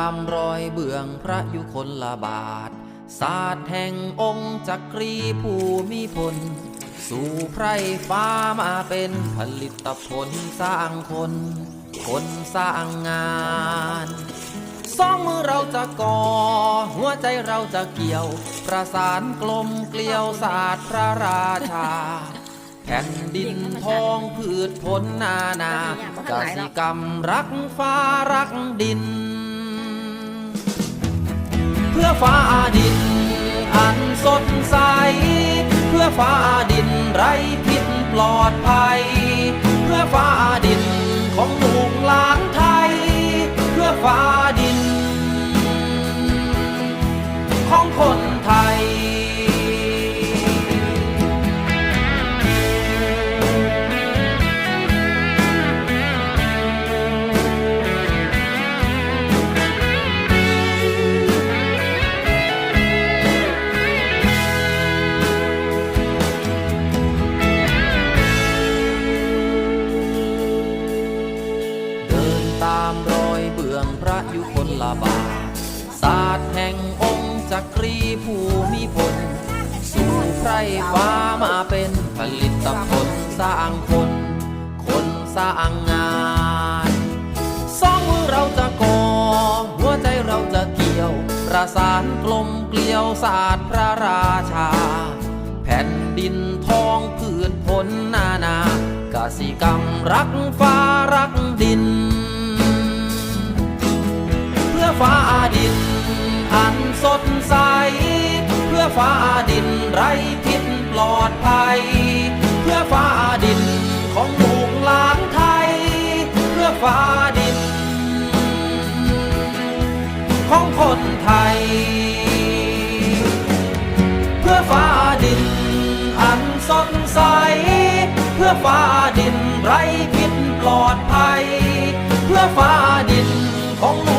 ามรอยเบื่องพระยุคนละบาท ศาสตร์แห่งองค์จักรีผู้มีพล สู่ไพรฟ้ามาเป็นผลิตผลสร้างคน คนสร้างงานสองมือเราจะก่อ หัวใจเราจะเกี่ยว ประสานกลมเกลียวศาสตร์พระราชาแผ่นดินทองพืชผลนานา กสิกรรมรักฟ้ารักดิน พื่อฟ้าดิน อันสดใส เพื่อฟ้าดินไร้พิษปลอดภัย เพื่อฟ้าดินของลูกหลานไทย เพื่อฟ้าดิน ของคน อยเบื้องพระยุคลบาศาสตร์แห่งองค์จักรีผู้มีผล สู่ไพรฟ้ามาเป็นผลิตผลสร้างคน คนสร้างงานสองมือเราจะก่อหัวใจเราจะเกี่ยว ประสานกลมเกลียวศาสตร์พระราชา แผ่นดินทองพืชผลนานา กสิกรรมรักฟ้า ของหมู่ล้านไทย เพื่อฟ้าดิน ของคนไทย เพื่อฟ้าดิน อันสดใส เพื่อฟ้าดินไร้พิษปลอดภัย เพื่อฟ้าดินของลู